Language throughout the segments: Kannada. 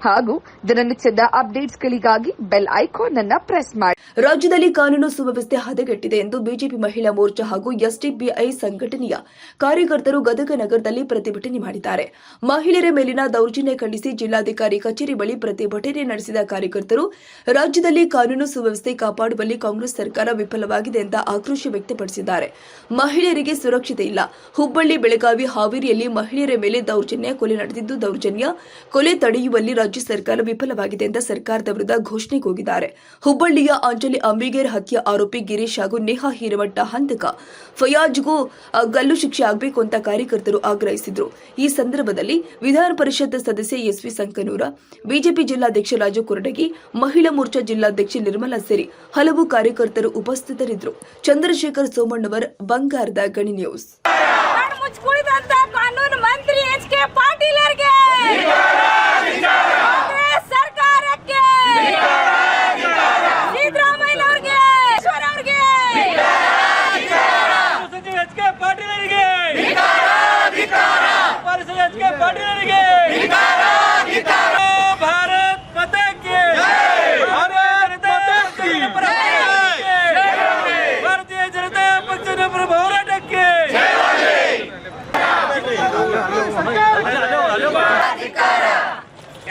ಹಾಗೂ ದಿನನಿತ್ಯದ ಅಪ್ಡೇಟ್ಸ್ಗಳಿಗಾಗಿ ಬೆಲ್ ಐಕಾನ್ ಅನ್ನು ಪ್ರೆಸ್ ಮಾಡಿ. ರಾಜ್ಯದಲ್ಲಿ ಕಾನೂನು ಸುವ್ಯವಸ್ಥೆ ಹದಗೆಟ್ಟಿದೆ ಎಂದು ಬಿಜೆಪಿ ಮಹಿಳಾ ಮೋರ್ಚಾ ಹಾಗೂ ಎಸ್ಡಿಪಿಐ ಸಂಘಟನೆಯ ಕಾರ್ಯಕರ್ತರು ಗದಗ ನಗರದಲ್ಲಿ ಪ್ರತಿಭಟನೆ ಮಾಡಿದ್ದಾರೆ. ಮಹಿಳೆಯರ ಮೇಲಿನ ದೌರ್ಜನ್ಯ ಖಂಡಿಸಿ ಜಿಲ್ಲಾಧಿಕಾರಿ ಕಚೇರಿ ಬಳಿ ಪ್ರತಿಭಟನೆ ನಡೆಸಿದ ಕಾರ್ಯಕರ್ತರು, ರಾಜ್ಯದಲ್ಲಿ ಕಾನೂನು ಸುವ್ಯವಸ್ಥೆ ಕಾಪಾಡುವಲ್ಲಿ ಕಾಂಗ್ರೆಸ್ ಸರ್ಕಾರ ವಿಫಲವಾಗಿದೆ ಅಂತ ಆಕ್ರೋಶ ವ್ಯಕ್ತಪಡಿಸಿದ್ದಾರೆ. ಮಹಿಳೆಯರಿಗೆ ಸುರಕ್ಷತೆ ಇಲ್ಲ. ಹುಬ್ಬಳ್ಳಿ, ಬೆಳಗಾವಿ, ಹಾವೇರಿಯಲ್ಲಿ ಮಹಿಳೆಯರ ಮೇಲೆ ದೌರ್ಜನ್ಯ, ಕೊಲೆ ನಡೆದಿದ್ದು ದೌರ್ಜನ್ಯ, ಕೊಲೆ ತಡೆಯುವಲ್ಲಿ ರಾಜ್ಯ ಸರ್ಕಾರ ವಿಫಲವಾಗಿದೆ ಅಂತ ಸರ್ಕಾರದ ವಿರುದ್ಧ ಘೋಷಣೆ ಕೂಗಿದ್ದಾರೆ ಹುಬ್ಬಳ್ಳಿಯ ಅಂಜಲಿ ಅಂಬಿಗೇರ್ ಹತ್ಯೆ ಆರೋಪಿ ಗಿರೀಶ್ ಹಾಗೂ ನೇಹಾ ಹಿರೇಮಠ ಹಂತಕ ಫಯಾಜ್ಗೂ ಗಲ್ಲು ಶಿಕ್ಷೆ ಆಗಬೇಕು ಅಂತ ಕಾರ್ಯಕರ್ತರು ಆಗ್ರಹಿಸಿದ್ರು. ಈ ಸಂದರ್ಭದಲ್ಲಿ ವಿಧಾನ ಪರಿಷತ್ ಸದಸ್ಯ ಎಸ್ವಿ ಸಂಕನೂರ, ಬಿಜೆಪಿ ಜಿಲ್ಲಾಧ್ಯಕ್ಷ ರಾಜು ಕುರಡಗಿ ಮಹಿಳಾ ಮೋರ್ಚಾ ಜಿಲ್ಲಾಧ್ಯಕ್ಷ ನಿರ್ಮಲಾ ಸೇರಿ ಹಲವು ಕಾರ್ಯಕರ್ತರು ಉಪಸ್ಥಿತರಿದ್ದರು. ಚಂದ್ರಶೇಖರ್ ಸೋಮಣ್ಣವರ್, ಬಂಗಾರದ ಗಣಿ ನ್ಯೂಸ್. ಕಾನೂನು ಮಂತ್ರಿ H K Patil Congress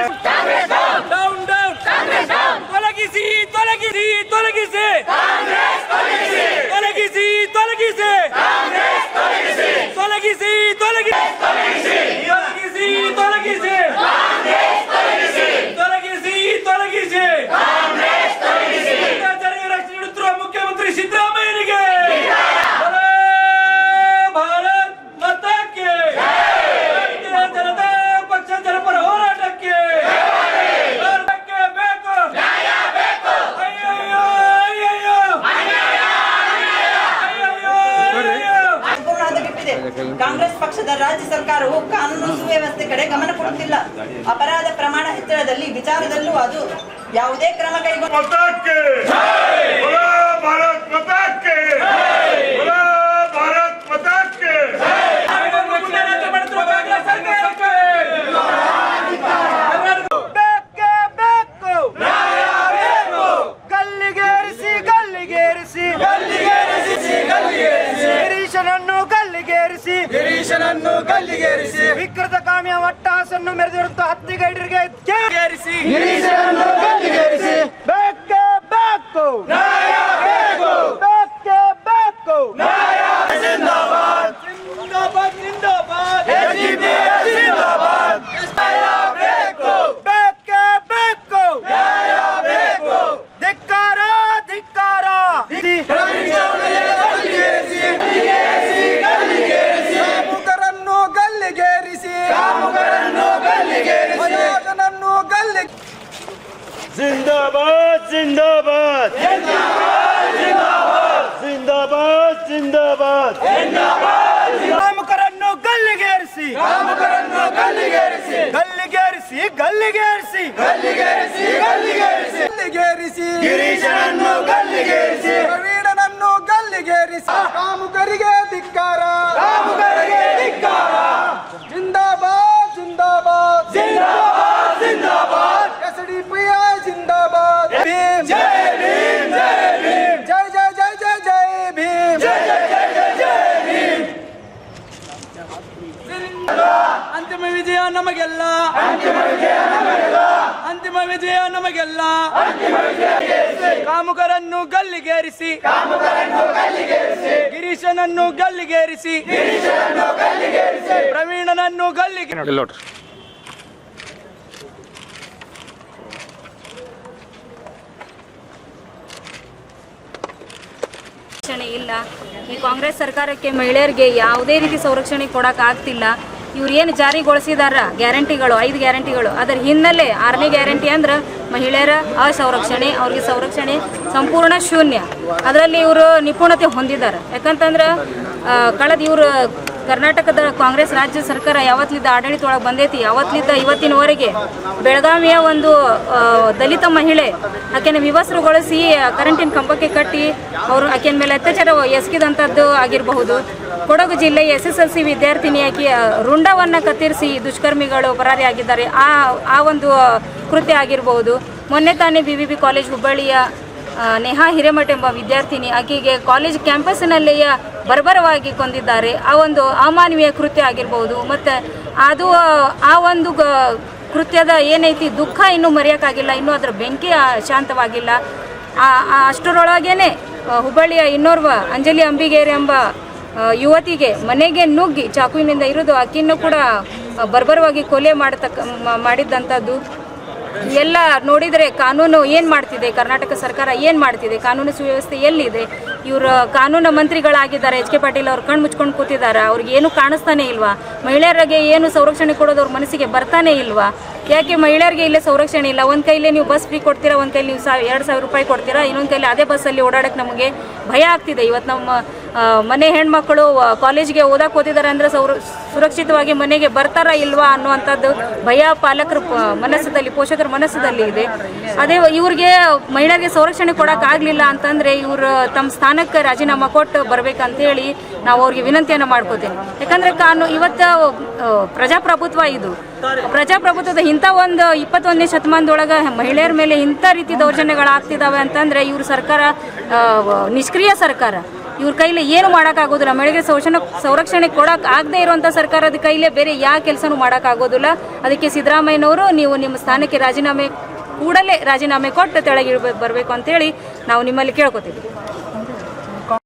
Thank you. ಕಾನೂನು ಸುವ್ಯವಸ್ಥೆ ಕಡೆ ಗಮನ ಕೊಡುತ್ತಿಲ್ಲ. ಅಪರಾಧ ಪ್ರಮಾಣ ಹೆಚ್ಚಳದಲ್ಲಿ ವಿಚಾರದಲ್ಲೂ ಅದು ಯಾವುದೇ ಕ್ರಮ ಕೈಗೊಂಡ ಗಲ್ಲಿಗೇರಿಸಿ ಗಿರೀಶನನ್ನು ಗಲ್ಲಿಗೇರಿಸಿ ವಿಕೃತ ಕಾಮಿಯ ಒಟ್ಟಹಾಸನ್ನು ಮೆರೆದಿರುತ್ತ ಹತ್ತಿಗೈಡರಿಗೆ ಗೈಡರಿಗೆ ಗಿರೀಶನನ್ನು ಗಲ್ಲಿಗೇರಿಸಿ. ಬೇಕೇ ಬೇಕು. ಬೇಕು. ಬೇಕೇ ಕಾಮುಕರನ್ನು ಗಲ್ಲಿಗೇರಿಸಿ ಕಾಮುಕರನ್ನು ಗಲ್ಲಿಗೇರಿಸಿ ಗಲ್ಲಿಗೇರಿಸಿ ಗಲ್ಲಿಗೇರಿಸಿ ಗಲ್ಲಿಗೇರಿಸಿ ಗಲ್ಲಿಗೇರಿಸಿ ಗಲ್ಲಿಗೇರಿಸಿ ಗಿರೀಶನನ್ನು ಗಲ್ಲಿಗೇರಿಸಿ ವಿಜಯ ನಮಗೆಲ್ಲ. ಕಾಮುಕರನ್ನು ಗಲ್ಲಿಗೇರಿಸಿ. ಗಿರೀಶನನ್ನು ಗಲ್ಲಿಗೇರಿಸಿ. ಪ್ರವೀಣನನ್ನು ಗಲ್ಲಿಗೆ ಇಲ್ಲ. ಈ ಕಾಂಗ್ರೆಸ್ ಸರ್ಕಾರಕ್ಕೆ ಮಹಿಳೆಯರಿಗೆ ಯಾವುದೇ ರೀತಿ ಸಂರಕ್ಷಣೆ ಕೊಡಕ್ ಆಗ್ತಿಲ್ಲ ಇವ್ರು ಏನು ಜಾರಿಗೊಳಿಸಿದಾರ? ಗ್ಯಾರಂಟಿಗಳು, ಐದು ಗ್ಯಾರಂಟಿಗಳು. ಅದರ ಹಿನ್ನೆಲೆ ಆರನೇ ಗ್ಯಾರಂಟಿ ಅಂದ್ರೆ ಮಹಿಳೆಯರ ಅಸಂರಕ್ಷಣೆ, ಅವ್ರಿಗೆ ಸಂರಕ್ಷಣೆ ಸಂಪೂರ್ಣ ಶೂನ್ಯ. ಅದರಲ್ಲಿ ಇವರು ನಿಪುಣತೆ ಹೊಂದಿದ್ದಾರೆ ಯಾಕಂತಂದ್ರೆ ಕಳೆದ ಇವರು ಕರ್ನಾಟಕದ ಕಾಂಗ್ರೆಸ್ ರಾಜ್ಯ ಸರ್ಕಾರ ಯಾವತ್ತಿದ್ದ ಆಡಳಿತ ಒಳಗೆ ಬಂದೈತಿ ಯಾವತ್ತಿದ್ದ ಇವತ್ತಿನವರೆಗೆ ಬೆಳಗಾವಿಯ ಒಂದು ದಲಿತ ಮಹಿಳೆ ಆಕೆನ ವಿವಸ್ತ್ರಗೊಳಿಸಿ ಕರೆಂಟಿನ ಕಂಬಕ್ಕೆ ಕಟ್ಟಿ ಅವರು ಆಕೆನ ಮೇಲೆ ಅತ್ಯಾಚಾರ ಎಸಗಿದಂಥದ್ದು ಆಗಿರಬಹುದು. ಕೊಡಗು ಜಿಲ್ಲೆ ಎಸ್ ಎಸ್ ಎಲ್ ಸಿ ವಿದ್ಯಾರ್ಥಿನಿಯಾಗಿ ರುಂಡವನ್ನು ಕತ್ತರಿಸಿ ದುಷ್ಕರ್ಮಿಗಳು ಪರಾರಿಯಾಗಿದ್ದಾರೆ ಆ ಆ ಒಂದು ಕೃತ್ಯ ಆಗಿರಬಹುದು. ಮೊನ್ನೆ ತಾನೇ ಬಿ ಬಿ ಬಿ ಕಾಲೇಜ್ ಹುಬ್ಬಳ್ಳಿಯ ನೇಹಾ ಹಿರೇಮಠ ಎಂಬ ವಿದ್ಯಾರ್ಥಿನಿ ಆಕೆಗೆ ಕಾಲೇಜ್ ಕ್ಯಾಂಪಸ್ನಲ್ಲಿಯ ಬರ್ಬರವಾಗಿ ಕೊಂದಿದ್ದಾರೆ. ಆ ಒಂದು ಅಮಾನವೀಯ ಕೃತ್ಯ ಆಗಿರ್ಬೋದು, ಮತ್ತು ಅದು, ಆ ಒಂದು ಗ- ಕೃತ್ಯದ ಏನೈತಿ ದುಃಖ ಇನ್ನೂ ಮರೆಯೋಕ್ಕಾಗಿಲ್ಲ, ಇನ್ನೂ ಅದರ ಬೆಂಕಿ ಶಾಂತವಾಗಿಲ್ಲ. ಅಷ್ಟರೊಳಗೇನೆ ಹುಬ್ಬಳ್ಳಿಯ ಇನ್ನೋರ್ವ ಅಂಜಲಿ ಅಂಬಿಗೇರಿ ಎಂಬ ಯುವತಿಗೆ ಮನೆಗೆ ನುಗ್ಗಿ ಚಾಕುವಿನಿಂದ ಇರೋದು ಅಕ್ಕಿನೂ ಕೂಡ ಬರ್ಬರವಾಗಿ ಕೊಲೆ ಮಾಡತಕ್ಕ ಮಾಡಿದ್ದಂಥದ್ದು. ಎಲ್ಲ ನೋಡಿದರೆ ಕಾನೂನು ಏನು ಮಾಡ್ತಿದೆ? ಕರ್ನಾಟಕ ಸರ್ಕಾರ ಏನು ಮಾಡ್ತಿದೆ? ಕಾನೂನು ಸುವ್ಯವಸ್ಥೆ ಎಲ್ಲಿದೆ? ಇವರು ಕಾನೂನು ಮಂತ್ರಿಗಳಾಗಿದ್ದಾರೆ. ಎಚ್ ಕೆ ಪಾಟೀಲ್ ಅವ್ರು ಕಣ್ಣು ಮುಚ್ಕೊಂಡು ಕೂತಿದ್ದಾರೆ ಅವ್ರಿಗೆ ಏನು ಕಾಣಿಸ್ತಾನೆ ಇಲ್ವಾ? ಮಹಿಳೆಯರಿಗೆ ಏನು ಸಂರಕ್ಷಣೆ ಕೊಡೋದು ಅವ್ರ ಮನಸ್ಸಿಗೆ ಬರ್ತಾನೆ ಇಲ್ವಾ? ಯಾಕೆ ಮಹಿಳೆಯರಿಗೆ ಇಲ್ಲೇ ಸಂರಕ್ಷಣೆ ಇಲ್ಲ? ಒಂದು ಕೈಲೇ ನೀವು ಬಸ್ ಫ್ರೀ ಕೊಡ್ತೀರಾ? ಒಂದು ಕೈಲಿ ನೀವು ಸಾವಿರ, ಎರಡು ಸಾವಿರ ರೂಪಾಯಿ ಕೊಡ್ತೀರಾ? ಇನ್ನೊಂದು ಕೈಲಿ ಅದೇ ಬಸ್ಸಲ್ಲಿ ಓಡಾಡಕ್ಕೆ ನಮಗೆ ಭಯ ಆಗ್ತಿದೆ. ಇವತ್ತು ನಮ್ಮ ಮನೆ ಹೆಣ್ಮಕ್ಳು ಕಾಲೇಜ್ಗೆ ಓದಕ್ಕೆ ಓದಿದ್ದಾರೆ ಅಂದರೆ ಸೌರ ಸುರಕ್ಷಿತವಾಗಿ ಮನೆಗೆ ಬರ್ತಾರಾ ಇಲ್ವಾ ಅನ್ನುವಂಥದ್ದು ಭಯ ಪಾಲಕರ ಮನಸ್ಸದಲ್ಲಿ ಪೋಷಕರ ಮನಸ್ಸದಲ್ಲಿ ಇದೆ. ಅದೇ ಇವ್ರಿಗೆ ಮಹಿಳೆಯರಿಗೆ ಸಂರಕ್ಷಣೆ ಕೊಡೋಕ್ಕಾಗಲಿಲ್ಲ ಅಂತಂದರೆ ಇವರು ತಮ್ಮ ಸ್ಥಾನಕ್ಕೆ ರಾಜೀನಾಮೆ ಕೊಟ್ಟು ಬರ್ಬೇಕಂತೇಳಿ ನಾವು ಅವ್ರಿಗೆ ವಿನಂತಿಯನ್ನು ಮಾಡ್ಕೋತೇನೆ. ಯಾಕಂದರೆ ಕಾನು ಇವತ್ತು ಪ್ರಜಾಪ್ರಭುತ್ವ ಇದು. ಪ್ರಜಾಪ್ರಭುತ್ವದ ಇಂಥ ಒಂದು ಇಪ್ಪತ್ತೊಂದನೇ ಶತಮಾನದೊಳಗೆ ಮಹಿಳೆಯರ ಮೇಲೆ ಇಂಥ ರೀತಿ ದೌರ್ಜನ್ಯಗಳಾಗ್ತಿದ್ದಾವೆ ಅಂತಂದರೆ ಇವರು ಸರ್ಕಾರ ನಿಷ್ಕ್ರಿಯ ಸರ್ಕಾರ. ಇವ್ರ ಕೈಲಿ ಏನು ಮಾಡೋಕ್ಕಾಗೋದಿಲ್ಲ. ಮಹಿಳೆಗೆ ಸೌಶನ ಸಂರಕ್ಷಣೆ ಕೊಡೋಕೆ ಆಗದೆ ಇರುವಂಥ ಸರ್ಕಾರದ ಕೈಲೇ ಬೇರೆ ಯಾವ ಕೆಲಸನೂ ಮಾಡೋಕ್ಕಾಗೋದಿಲ್ಲ. ಅದಕ್ಕೆ ಸಿದ್ದರಾಮಯ್ಯನವರು ನೀವು ನಿಮ್ಮ ಸ್ಥಾನಕ್ಕೆ ರಾಜೀನಾಮೆ, ಕೂಡಲೇ ರಾಜೀನಾಮೆ ಕೊಟ್ಟು ತೆಳಗಿಳ್ಬೇಕು ಬರಬೇಕು ಅಂತೇಳಿ ನಾವು ನಿಮ್ಮಲ್ಲಿ ಕೇಳ್ಕೊತೀವಿ.